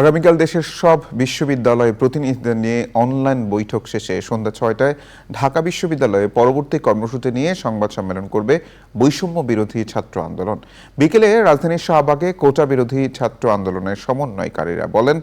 আগামীকাল দেশের সব বিশ্ববিদ্যালয়ে প্রতিনিধিদের নিয়ে অনলাইন বৈঠক শেষে সন্ধ্যা ছয়টায় ঢাকা বিশ্ববিদ্যালয়ে পরবর্তী কর্মসূচি নিয়ে সংবাদ সম্মেলন করবে বৈষম্য বিরোধী ছাত্র আন্দোলন। বিকেলে রাজধানীর শাহবাগে কোটা বিরোধী ছাত্র আন্দোলনের সমন্বয়কারীরা বলেন,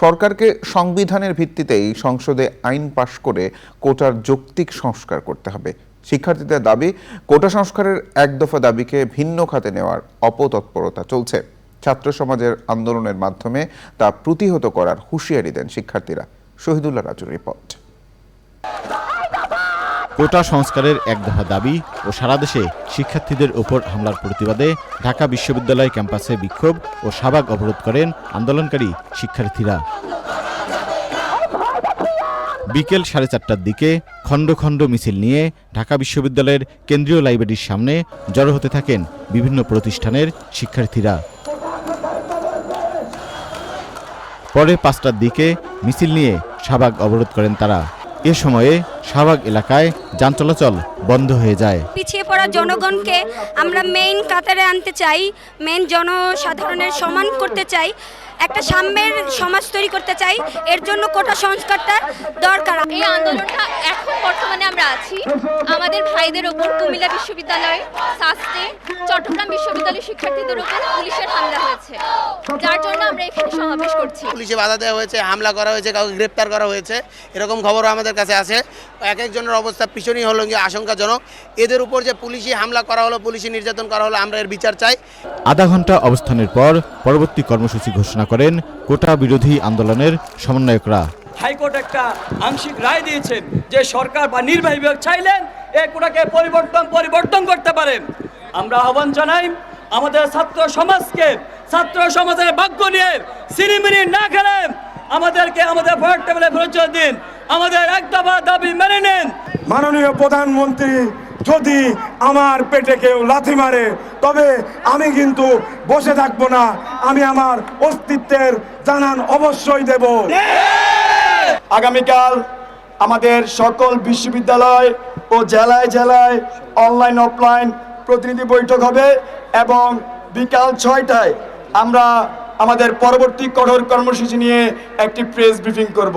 সরকারকে সংবিধানের ভিত্তিতেই সংসদে আইন পাশ করে কোটার যৌক্তিক সংস্কার করতে হবে। শিক্ষার্থীদের দাবি, কোটা সংস্কারের এক দফা দাবিকে ভিন্ন খাতে নেওয়ার অপতৎপরতা চলছে। ছাত্র সমাজের আন্দোলনের মাধ্যমে তা প্রতিহত করার হুঁশিয়ারি দেন শিক্ষার্থীরা। শহীদুল্লাহ রাজুর রিপোর্ট। কোটা সংস্কারের এক দফা দাবি ও সারা দেশে শিক্ষার্থীদের ওপর হামলার প্রতিবাদে ঢাকা বিশ্ববিদ্যালয় ক্যাম্পাসে বিক্ষোভ ও শাহবাগ অবরোধ করেন আন্দোলনকারী শিক্ষার্থীরা। বিকেল সাড়ে চারটার দিকে খণ্ড খণ্ড মিছিল নিয়ে ঢাকা বিশ্ববিদ্যালয়ের কেন্দ্রীয় লাইব্রেরির সামনে জড়ো হতে থাকেন বিভিন্ন প্রতিষ্ঠানের শিক্ষার্থীরা। পরে পাঁচটার দিকে মিছিল নিয়ে শাহবাগ অবরোধ করেন তারা। এ সময়ে শাহবাগ এলাকায় যান চলাচল বন্ধ হয়ে যায়। পিছিয়ে পড়া জনগণকে আমরা মেইন কাতারে আনতে চাই মেইন জনসাধারণের সমান করতে চাই। একটা সাম্যের সমাজ তৈরি করতে চাই এর জন্য কোটা সংস্কারটা দরকার। এই আন্দোলনটা এখন বর্তমানে আমরা আছি। আমাদের ভাইদের ওপর কুমিল্লা বিশ্ববিদ্যালয় সাস্টে চট্টগ্রাম বিশ্ববিদ্যালয়ের শিক্ষার্থীদের উপর পুলিশের হামলা হয়েছে। যার জন্য আমরা এখানে সমাবেশ করছি। পুলিশে বাধা দেওয়া হয়েছে হামলা করা হয়েছে কাউকে গ্রেপ্তার করা হয়েছে এরকম খবরও আমাদের কাছে আছে। এক একজনের অবস্থা ভীষণই হলো গিয়ে আশঙ্কাজনক। এদের উপর যে পুলিশি হামলা করা হলো পুলিশি নির্যাতন করা হলো আমরা এর বিচার চাই। আধা ঘণ্টা অবস্থানের পর পরবর্তী কর্মসূচি ঘোষণা করেন কোটা বিরোধী আন্দোলনের সমন্বয়করা। হাইকোর্ট একটা আংশিক রায় দিয়েছেন যে সরকার বা নির্বাহী বিভাগ চাইলেন এই কোটাকে পরিবর্তন পরিবর্তন করতে পারেন আমরা আহ্বান জানাই আমাদের ছাত্র সমাজকে ছাত্র সমাজের ভাগ্য নিয়ে সিনেমিনি না খেলে আমাদেরকে আমাদের ভোট টেবিলে পরিচয় দিন। আমাদের এক দফা দাবি মেনে নেন। মাননীয় প্রধানমন্ত্রী যদি আমার পেটে কেউ লাথি মারে, তবে আমি কিন্তু বসে থাকব না। আমি আমার অস্তিত্বের জানান অবশ্যই দেব। আগামীকাল আমাদের সকল বিশ্ববিদ্যালয় ও জেলায় জেলায় অনলাইন অফলাইন প্রতিনিধি বৈঠক হবে এবং বিকাল ছয়টায় আমরা আমাদের পরবর্তী কঠোর কর্মসূচি নিয়ে একটি প্রেস ব্রিফিং করব।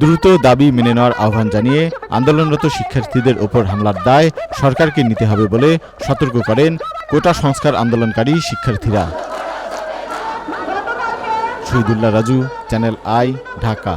দ্রুত দাবি মেনে নেওয়ার আহ্বান জানিয়ে আন্দোলনরত শিক্ষার্থীদের ওপর হামলার দায় সরকারকে নিতে হবে বলে সতর্ক করেন কোটা সংস্কার আন্দোলনকারী শিক্ষার্থীরা। Shahidullah Raju channel I Dhaka